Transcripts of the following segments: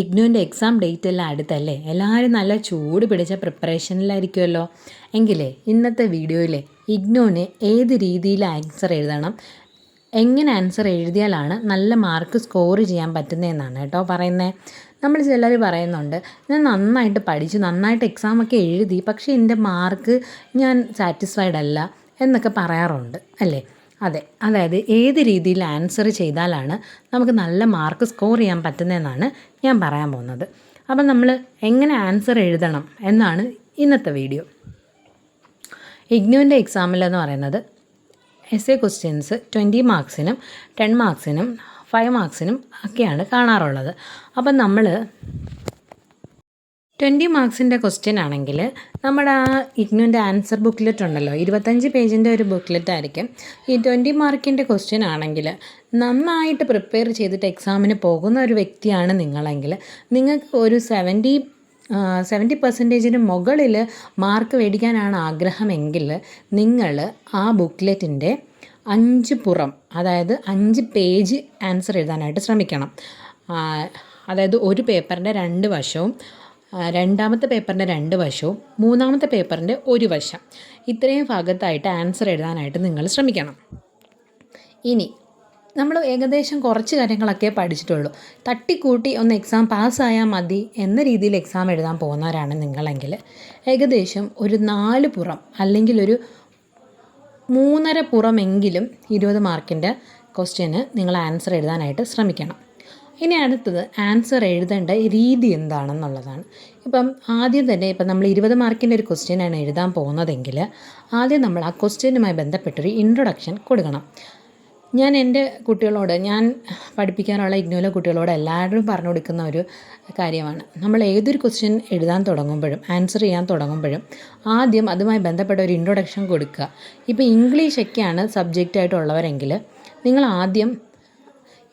ഇഗ്നുവിന്റെ exam date എല്ലാം അടുത്തല്ലേ? എല്ലാവരും നല്ല ചൂട് പിടിച്ച പ്രിപ്പറേഷനിലായിരിക്കുമല്ലോ എങ്കിലേ ഇന്നത്തെ വീഡിയോയിൽ ഇഗ്നുവിന് ഏത് രീതിയിൽ ആൻസർ എഴുതണം? എങ്ങനെ ആൻസർ എഴുതിയാലാണ് നല്ല മാർക്ക് സ്കോർ ചെയ്യാൻ പറ്റുന്നതെന്നാണ് കേട്ടോ പറയുന്നത് നമ്മൾ ചിലർ പറയുന്നുണ്ട് ഞാൻ നന്നായിട്ട് പഠിച്ചു നന്നായിട്ട് എക്സാമൊക്കെ എഴുതി പക്ഷേ എന്റെ മാർക്ക് ഞാൻ സാറ്റിസ്ഫൈഡ് അല്ല എന്നൊക്കെ പറയാറുണ്ട് അല്ലേ? അതെ. അതായത് ഏത് രീതിയിൽ ആൻസർ ചെയ്താലാണ് നമുക്ക് നല്ല മാർക്ക് സ്കോർ ചെയ്യാൻ പറ്റുന്നതെന്നാണ് ഞാൻ പറയാൻ പോകുന്നത്. അപ്പം നമ്മൾ എങ്ങനെ ആൻസർ എഴുതണം എന്നാണ് ഇന്നത്തെ വീഡിയോ ഇഗ്നുവിന്റെ എക്സാമിലെന്ന് പറയുന്നത് എസ് എ ക്വസ്റ്റ്യൻസ് ട്വന്റി മാർക്സിനും ടെൻ മാർക്സിനും ഫൈവ് മാർക്സിനും ഒക്കെയാണ് കാണാറുള്ളത്. അപ്പം നമ്മൾ ട്വന്റി മാർക്സിന്റെ ക്വസ്റ്റ്യൻ ആണെങ്കിൽ നമ്മുടെ ആ ഇഗ്നുവിന്റെ ആൻസർ ബുക്ക്ലെറ്റ് ഉണ്ടല്ലോ ഇരുപത്തഞ്ച് പേജിന്റെ ഒരു ബുക്ക്ലെറ്റ് ആയിരിക്കും. ഈ ട്വന്റി മാർക്കിന്റെ ക്വസ്റ്റ്യൻ ആണെങ്കിൽ നന്നായിട്ട് പ്രിപ്പയർ ചെയ്തിട്ട് എക്സാമിന് പോകുന്ന ഒരു വ്യക്തിയാണ് നിങ്ങളെങ്കിൽ നിങ്ങൾക്ക് ഒരു സെവന്റി സെവന്റി പെർസെന്റേജിന് മുകളിൽ മാർക്ക് മേടിക്കാനാണ് ആഗ്രഹമെങ്കിൽ നിങ്ങൾ ആ ബുക്ക്ലെറ്റിന്റെ അഞ്ച് പുറം അതായത് അഞ്ച് പേജ് ആൻസർ എഴുതാനായിട്ട് ശ്രമിക്കണം. അതായത് ഒരു പേപ്പറിന്റെ രണ്ട് വശവും രണ്ടാമത്തെ പേപ്പറിന്റെ രണ്ട് വശവും മൂന്നാമത്തെ പേപ്പറിന്റെ ഒരു വശം. ഇത്രയും ഭാഗത്തായിട്ട് ആൻസർ എഴുതാനായിട്ട് നിങ്ങൾ ശ്രമിക്കണം. ഇനി നമ്മൾ ഏകദേശം കുറച്ച് കാര്യങ്ങളൊക്കെ പഠിച്ചിട്ടുള്ളൂ. തട്ടിക്കൂട്ടി ഒന്ന് എക്സാം പാസ്സായാൽ മതി എന്ന രീതിയിൽ എക്സാം എഴുതാൻ പോകുന്നവരാണ് നിങ്ങളെങ്കിൽ ഏകദേശം ഒരു നാല് പുറം അല്ലെങ്കിൽ ഒരു മൂന്നര പുറമെങ്കിലും ഇരുപത് മാർക്കിന്റെ ക്വസ്റ്റ്യന് നിങ്ങൾ ആൻസർ എഴുതാനായിട്ട് ശ്രമിക്കണം. ഇനി അടുത്തത് ആൻസർ എഴുതേണ്ട രീതി എന്താണെന്നുള്ളതാണ്. ഇപ്പം ആദ്യം തന്നെ ഇപ്പം നമ്മൾ ഇരുപത് മാർക്കിന്റെ ഒരു ക്വസ്റ്റ്യനാണ് എഴുതാൻ പോകുന്നതെങ്കിൽ ആദ്യം നമ്മൾ ആ ക്വസ്റ്റ്യനുമായി ബന്ധപ്പെട്ടൊരു ഇൻട്രൊഡക്ഷൻ കൊടുക്കണം. ഞാൻ എന്റെ കുട്ടികളോട് ഞാൻ പഠിപ്പിക്കാനുള്ള ഇഗ്നോയിലെ കുട്ടികളോട് എല്ലാവരും പറഞ്ഞു കൊടുക്കുന്ന ഒരു കാര്യമാണ്. നമ്മൾ ഏതൊരു ക്വസ്റ്റ്യൻ എഴുതാൻ തുടങ്ങുമ്പോഴും ആൻസർ ചെയ്യാൻ തുടങ്ങുമ്പോഴും ആദ്യം അതുമായി ബന്ധപ്പെട്ട ഒരു ഇൻട്രൊഡക്ഷൻ കൊടുക്കുക. ഇപ്പോൾ ഇംഗ്ലീഷൊക്കെയാണ് സബ്ജക്റ്റായിട്ടുള്ളവരെങ്കിൽ നിങ്ങൾ ആദ്യം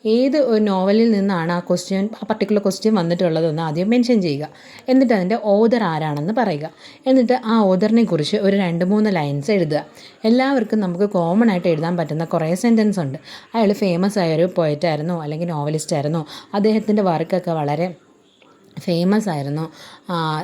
ഏത് നോവലിൽ നിന്നാണ് ആ ക്വസ്റ്റ്യൻ ആ പർട്ടിക്കുലർ ക്വസ്റ്റ്യൻ വന്നിട്ടുള്ളതെന്ന് ആദ്യം മെൻഷൻ ചെയ്യുക. എന്നിട്ട് അതിന്റെ ഓദർ ആരാണെന്ന് പറയുക. എന്നിട്ട് ആ ഓദറിനെ കുറിച്ച് ഒരു രണ്ട് മൂന്ന് ലൈൻസ് എഴുതുക. എല്ലാവർക്കും നമുക്ക് കോമൺ ആയിട്ട് എഴുതാൻ പറ്റുന്ന കുറേ സെന്റൻസ് ഉണ്ട്. അയാൾ ഫേമസ് ആയ ഒരു പോയറ്റായിരുന്നോ അല്ലെങ്കിൽ നോവലിസ്റ്റ് ആയിരുന്നോ. അദ്ദേഹത്തിന്റെ വർക്കൊക്കെ വളരെ ഫേമസ് ആയിരുന്നു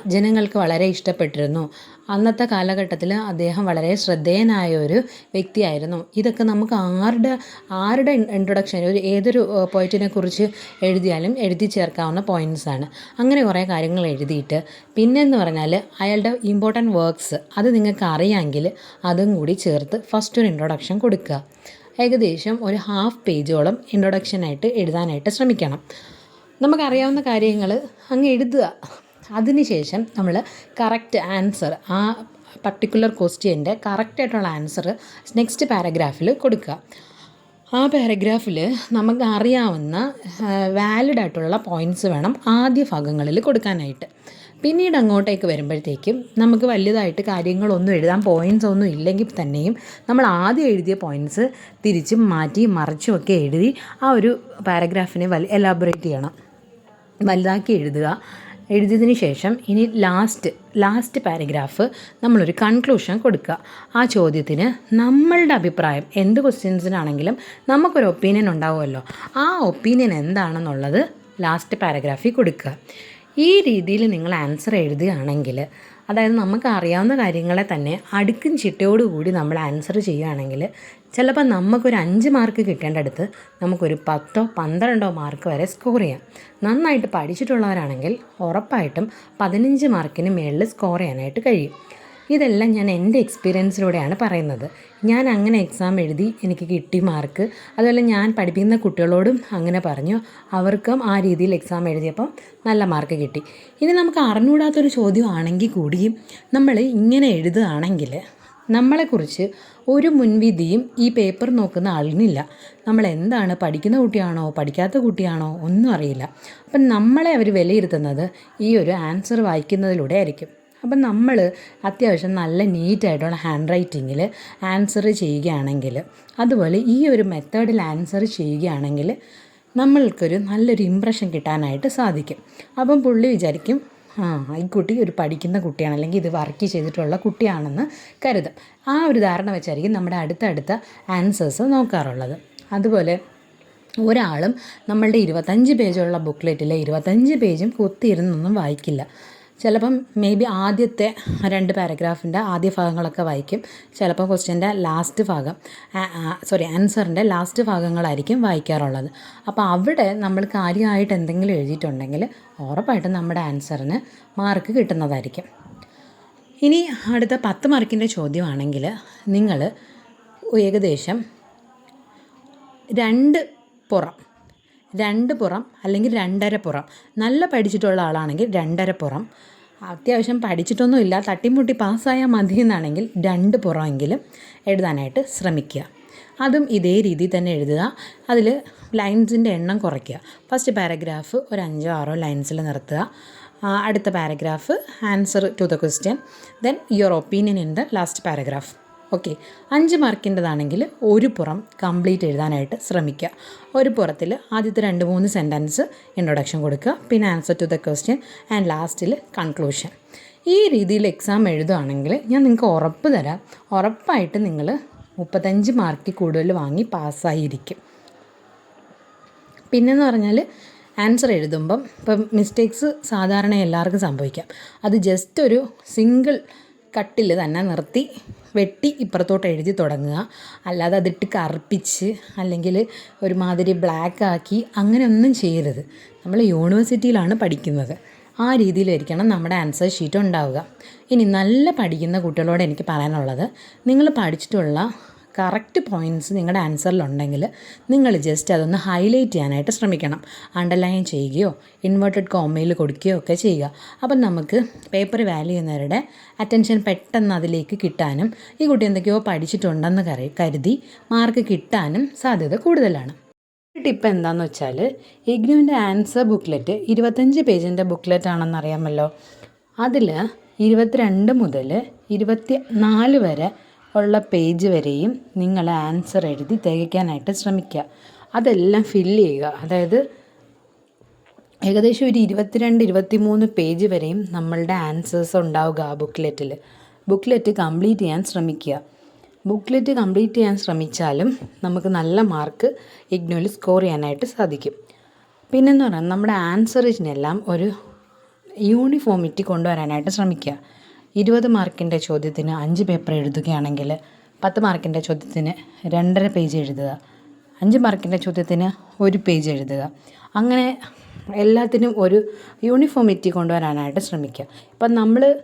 ജനങ്ങൾക്ക് വളരെ ഇഷ്ടപ്പെട്ടിരുന്നു. അന്നത്തെ കാലഘട്ടത്തിൽ അദ്ദേഹം വളരെ ശ്രദ്ധേയനായ ഒരു വ്യക്തിയായിരുന്നു. ഇതൊക്കെ നമുക്ക് ആരുടെ ആരുടെ ഇൻട്രൊഡക്ഷൻ ഒരു ഏതൊരു പോയിറ്റിനെ കുറിച്ച് എഴുതിയാലും എഴുതി ചേർക്കാവുന്ന പോയിന്റ്സാണ് അങ്ങനെ കുറേ കാര്യങ്ങൾ എഴുതിയിട്ട് പിന്നെന്ന് പറഞ്ഞാൽ അയാളുടെ ഇമ്പോർട്ടന്റ് വർക്ക്സ് അത് നിങ്ങൾക്ക് അറിയാമെങ്കിൽ അതും കൂടി ചേർത്ത് ഫസ്റ്റ് ഒരു ഇൻട്രൊഡക്ഷൻ കൊടുക്കുക. ഏകദേശം ഒരു ഹാഫ് പേജോളം ഇൻട്രൊഡക്ഷനായിട്ട് എഴുതാനായിട്ട് ശ്രമിക്കണം. നമുക്കറിയാവുന്ന കാര്യങ്ങൾ അങ്ങ് എഴുതുക. അതിനുശേഷം നമ്മൾ കറക്റ്റ് ആൻസർ ആ പർട്ടിക്കുലർ ക്വസ്റ്റ്യന്റെ കറക്റ്റായിട്ടുള്ള ആൻസർ നെക്സ്റ്റ് പാരഗ്രാഫിൽ കൊടുക്കുക. ആ പാരഗ്രാഫിൽ നമുക്ക് അറിയാവുന്ന വാലിഡ് ആയിട്ടുള്ള പോയിന്റ്സ് വേണം ആദ്യ ഭാഗങ്ങളിൽ കൊടുക്കാനായിട്ട്. പിന്നീട് അങ്ങോട്ടേക്ക് വരുമ്പോഴത്തേക്കും നമുക്ക് വലുതായിട്ട് കാര്യങ്ങളൊന്നും എഴുതാൻ പോയിന്റ്സ് ഒന്നും ഇല്ലെങ്കിൽ തന്നെയും നമ്മൾ ആദ്യം എഴുതിയ പോയിന്റ്സ് തിരിച്ചും മാറ്റി മറിച്ചും ഒക്കെ എഴുതി ആ ഒരു പാരഗ്രാഫിനെ വൽ എലാബറേറ്റ് ചെയ്യണം. വലുതാക്കി എഴുതുക. എഴുതിയതിന് ശേഷം ഇനി ലാസ്റ്റ് ലാസ്റ്റ് പാരഗ്രാഫ് നമ്മളൊരു കൺക്ലൂഷൻ കൊടുക്കുക. ആ ചോദ്യത്തിന് നമ്മളുടെ അഭിപ്രായം എന്ത് ക്വസ്റ്റ്യൻസിനാണെങ്കിലും നമുക്കൊരു ഒപ്പീനിയൻ ഉണ്ടാവുമല്ലോ. ആ ഒപ്പീനിയൻ എന്താണെന്നുള്ളത് ലാസ്റ്റ് പാരഗ്രാഫിൽ കൊടുക്കുക. ഈ രീതിയിൽ നിങ്ങൾ ആൻസർ എഴുതുകയാണെങ്കിൽ അതായത് നമുക്ക് അറിയാവുന്ന കാര്യങ്ങളെ തന്നെ അടുക്കും ചിട്ടയോടുകൂടി നമ്മൾ ആൻസർ ചെയ്യുകയാണെങ്കിൽ ചിലപ്പോൾ നമുക്കൊരു അഞ്ച് മാർക്ക് കിട്ടേണ്ടടുത്ത് നമുക്കൊരു പത്തോ പന്ത്രണ്ടോ മാർക്ക് വരെ സ്കോർ ചെയ്യാം. നന്നായിട്ട് പഠിച്ചിട്ടുള്ളവരാണെങ്കിൽ ഉറപ്പായിട്ടും പതിനഞ്ച് മാർക്കിന് മേളിൽ സ്കോർ ചെയ്യാനായിട്ട് കഴിയും. ഇതെല്ലാം ഞാൻ എന്റെ എക്സ്പീരിയൻസിലൂടെയാണ് പറയുന്നത്. ഞാൻ അങ്ങനെ എക്സാം എഴുതി എനിക്ക് കിട്ടി മാർക്ക് അതുപോലെ ഞാൻ പഠിപ്പിക്കുന്ന കുട്ടികളോടും അങ്ങനെ പറഞ്ഞു. അവർക്കും ആ രീതിയിൽ എക്സാം എഴുതിയപ്പം നല്ല മാർക്ക് കിട്ടി. ഇനി നമുക്ക് അറിഞ്ഞുകൂടാത്തൊരു ചോദ്യമാണെങ്കിൽ കൂടിയും നമ്മൾ ഇങ്ങനെ എഴുതുകയാണെങ്കിൽ നമ്മളെക്കുറിച്ച് ഒരു മുൻവിധിയും ഈ പേപ്പർ നോക്കുന്ന ആളിനില്ല. നമ്മൾ എന്താണ് പഠിക്കുന്ന കുട്ടിയാണോ പഠിക്കാത്ത കുട്ടിയാണോ ഒന്നും അറിയില്ല. അപ്പം നമ്മളെ അവർ വിലയിരുത്തുന്നത് ഈ ഒരു ആൻസർ വായിക്കുന്നതിലൂടെ ആയിരിക്കും. അപ്പം നമ്മൾ അത്യാവശ്യം നല്ല നീറ്റായിട്ടുള്ള ഹാൻഡ് റൈറ്റിങ്ങിൽ ആൻസർ ചെയ്യുകയാണെങ്കിൽ അതുപോലെ ഈ ഒരു മെത്തേഡിൽ ആൻസർ ചെയ്യുകയാണെങ്കിൽ നമ്മൾക്കൊരു നല്ലൊരു ഇമ്പ്രഷൻ കിട്ടാനായിട്ട് സാധിക്കും. അപ്പം പുള്ളി വിചാരിക്കും ആ ഈ കുട്ടി ഒരു പഠിക്കുന്ന കുട്ടിയാണ് അല്ലെങ്കിൽ ഇത് വർക്ക് ചെയ്തിട്ടുള്ള കുട്ടിയാണെന്ന് കരുതും. ആ ഒരു ധാരണ വെച്ചായിരിക്കും നമ്മുടെ അടുത്തടുത്ത ആൻസേഴ്സ് നോക്കാറുള്ളത്. അതുപോലെ ഒരാളും നമ്മളുടെ ഇരുപത്തഞ്ച് പേജുള്ള ബുക്ക്ലെറ്റിലെ ഇരുപത്തഞ്ച് പേജും കുത്തിയിരുന്നൊന്നും വായിക്കില്ല. ചിലപ്പം മേ ബി ആദ്യത്തെ രണ്ട് പാരഗ്രാഫിന്റെ ആദ്യ ഭാഗങ്ങളൊക്കെ വായിക്കും. ചിലപ്പോൾ ക്വസ്റ്റ്യന്റെ ലാസ്റ്റ് ഭാഗം സോറി ആൻസറിന്റെ ലാസ്റ്റ് ഭാഗങ്ങളായിരിക്കും വായിക്കാറുള്ളത്. അപ്പോൾ അവിടെ നമ്മൾ കാര്യമായിട്ട് എന്തെങ്കിലും എഴുതിയിട്ടുണ്ടെങ്കിൽ ഉറപ്പായിട്ടും നമ്മുടെ ആൻസറിന് മാർക്ക് കിട്ടുന്നതായിരിക്കും. ഇനി അടുത്ത പത്ത് മാർക്കിന്റെ ചോദ്യമാണെങ്കിൽ നിങ്ങൾ ഏകദേശം രണ്ട് പുറം രണ്ട് പുറം അല്ലെങ്കിൽ രണ്ടര പുറം. നല്ല പഠിച്ചിട്ടുള്ള ആളാണെങ്കിൽ രണ്ടര പുറം. അത്യാവശ്യം പഠിച്ചിട്ടൊന്നുമില്ല. തട്ടിമുട്ടി പാസ്സായാൽ മതി എന്നാണെങ്കിൽ രണ്ട് പുറമെങ്കിലും എഴുതാനായിട്ട് ശ്രമിക്കുക. അതും ഇതേ രീതിയിൽ തന്നെ എഴുതുക. അതിൽ ലൈൻസിന്റെ എണ്ണം കുറയ്ക്കുക. ഫസ്റ്റ് പാരഗ്രാഫ് ഒരു അഞ്ചോ ആറോ ലൈൻസിൽ നിർത്തുക. അടുത്ത paragraph answer to the question. Then your opinion in the last paragraph. Okay. അഞ്ച് മാർക്കിന്റെതാണെങ്കിൽ ഒരു പുറം കംപ്ലീറ്റ് എഴുതാനായിട്ട് ശ്രമിക്കുക. ഒരു പുറത്തിൽ ആദ്യത്തെ രണ്ട് മൂന്ന് സെന്റൻസ് ഇൻട്രൊഡക്ഷൻ കൊടുക്കുക. പിന്നെ answer to the question and ലാസ്റ്റിൽ കൺക്ലൂഷൻ. ഈ രീതിയിൽ എക്സാം എഴുതുകയാണെങ്കിൽ ഞാൻ നിങ്ങൾക്ക് ഉറപ്പ് തരാം. ഉറപ്പായിട്ട് നിങ്ങൾ മുപ്പത്തഞ്ച് മാർക്കിൽ കൂടുതൽ വാങ്ങി പാസ്സായിരിക്കും. പിന്നെന്ന് പറഞ്ഞാൽ ആൻസർ എഴുതുമ്പം ഇപ്പം മിസ്റ്റേക്സ് സാധാരണ എല്ലാവർക്കും സംഭവിക്കാം. അത് ജസ്റ്റ് ഒരു സിംഗിൾ കട്ടിൽ തന്നെ നിർത്തി വെട്ടി ഇപ്പുറത്തോട്ട് എഴുതി തുടങ്ങുക. അല്ലാതെ അതിട്ട് കറുപ്പിച്ച് അല്ലെങ്കിൽ ഒരുമാതിരി ബ്ലാക്ക് ആക്കി അങ്ങനെയൊന്നും ചെയ്യരുത്. നമ്മൾ യൂണിവേഴ്സിറ്റിയിലാണ് പഠിക്കുന്നത്. ആ രീതിയിലായിരിക്കണം നമ്മുടെ ആൻസർ ഷീറ്റ് ഉണ്ടാവുക. ഇനി നല്ല പഠിക്കുന്ന കുട്ടികളോട് എനിക്ക് പറയാനുള്ളത്. നിങ്ങൾ പഠിച്ചിട്ടുള്ള കറക്റ്റ് പോയിന്റ്സ് നിങ്ങളുടെ ആൻസറിലുണ്ടെങ്കിൽ നിങ്ങൾ ജസ്റ്റ് അതൊന്ന് ഹൈലൈറ്റ് ചെയ്യാനായിട്ട് ശ്രമിക്കണം. അണ്ടർലൈൻ ചെയ്യുകയോ ഇൻവേർട്ടഡ് കോമയിൽ കൊടുക്കുകയോ ഒക്കെ ചെയ്യുക. അപ്പം നമുക്ക് പേപ്പർ വാല്യൂ ചെയ്യുന്നവരുടെ അറ്റൻഷൻ പെട്ടെന്ന് അതിലേക്ക് കിട്ടാനും ഈ കുട്ടി എന്തൊക്കെയോ പഠിച്ചിട്ടുണ്ടെന്ന് കരു കരുതി മാർക്ക് കിട്ടാനും സാധ്യത കൂടുതലാണ്. ടിപ്പ് എന്താണെന്ന് വെച്ചാൽ ഇഗ്നുവിന്റെ ആൻസർ ബുക്ക്ലെറ്റ് ഇരുപത്തഞ്ച് പേജിന്റെ ബുക്ക്ലെറ്റ് ആണെന്ന് അറിയാമല്ലോ. അതിൽ ഇരുപത്തിരണ്ട് മുതൽ ഇരുപത്തി നാല് വരെ ഉള്ള പേജ് വരെയും നിങ്ങൾ ആൻസർ എഴുതി തികയ്ക്കാനായിട്ട് ശ്രമിക്കുക. അതെല്ലാം ഫില്ല് ചെയ്യുക. അതായത് ഏകദേശം ഒരു ഇരുപത്തിരണ്ട് ഇരുപത്തിമൂന്ന് പേജ് വരെയും നമ്മളുടെ ആൻസേഴ്സ് ഉണ്ടാവുക ആ ബുക്ക്ലെറ്റിൽ ബുക്ക്ലെറ്റ് കംപ്ലീറ്റ് ചെയ്യാൻ ശ്രമിക്കുക. ബുക്ക്ലെറ്റ് കംപ്ലീറ്റ് ചെയ്യാൻ ശ്രമിച്ചാലും നമുക്ക് നല്ല മാർക്ക് ഇഗ്നോയിൽ സ്കോർ ചെയ്യാനായിട്ട് സാധിക്കും. പിന്നെന്ന് പറഞ്ഞാൽ നമ്മുടെ ആൻസറിനെല്ലാം ഒരു യൂണിഫോമിറ്റി കൊണ്ടുവരാനായിട്ട് ശ്രമിക്കുക. ഇരുപത് മാർക്കിന്റെ ചോദ്യത്തിന് അഞ്ച് പേപ്പർ എഴുതുകയാണെങ്കിൽ പത്ത് മാർക്കിന്റെ ചോദ്യത്തിന് രണ്ടര പേജ് എഴുതുക. അഞ്ച് മാർക്കിന്റെ ചോദ്യത്തിന് ഒരു പേജ് എഴുതുക. അങ്ങനെ എല്ലാത്തിനും ഒരു യൂണിഫോമിറ്റി കൊണ്ടുവരാനായിട്ട് ശ്രമിക്കുക. ഇപ്പം നമ്മൾ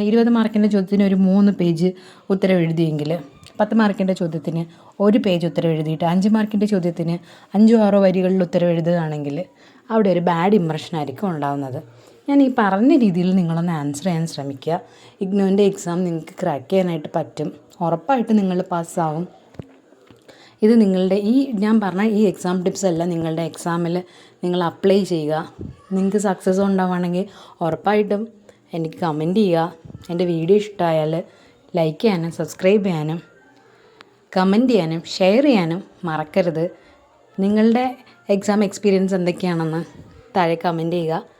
ഇരുപത് മാർക്കിന്റെ ചോദ്യത്തിന് ഒരു മൂന്ന് പേജ് ഉത്തരം എഴുതിയെങ്കിൽ പത്ത് മാർക്കിന്റെ ചോദ്യത്തിന് ഒരു പേജ് ഉത്തരം എഴുതിയിട്ട് അഞ്ച് മാർക്കിന്റെ ചോദ്യത്തിന് അഞ്ചോ ആറോ വരികളിൽ ഉത്തരം എഴുതുകയാണെങ്കിൽ അവിടെ ഒരു ബാഡ് ഇമ്പ്രഷൻ ആയിരിക്കും ഉണ്ടാകുന്നത് ഞാൻ ഈ പറഞ്ഞ രീതിയിൽ നിങ്ങളൊന്ന് ആൻസർ ചെയ്യാൻ ശ്രമിക്കുക. ഇഗ്നോന്റെ എക്സാം നിങ്ങൾക്ക് ക്രാക്ക് ചെയ്യാനായിട്ട് പറ്റും. ഉറപ്പായിട്ട് നിങ്ങൾ പാസ്സാവും ഇത് നിങ്ങളുടെ ഈ ഞാൻ പറഞ്ഞ ഈ എക്സാം ടിപ്സ് എല്ലാം നിങ്ങളുടെ എക്സാമിൽ നിങ്ങൾ അപ്ലൈ ചെയ്യുക. നിങ്ങൾക്ക് സക്സസ് ഉണ്ടാവുകയാണെങ്കിൽ ഉറപ്പായിട്ടും എനിക്ക് കമന്റ് ചെയ്യുക. എന്റെ വീഡിയോ ഇഷ്ടമായാൽ ലൈക്ക് ചെയ്യാനും സബ്സ്ക്രൈബ് ചെയ്യാനും കമന്റ് ചെയ്യാനും ഷെയർ ചെയ്യാനും മറക്കരുത്. നിങ്ങളുടെ എക്സാം എക്സ്പീരിയൻസ് എന്തൊക്കെയാണെന്ന് താഴെ കമന്റ് ചെയ്യുക.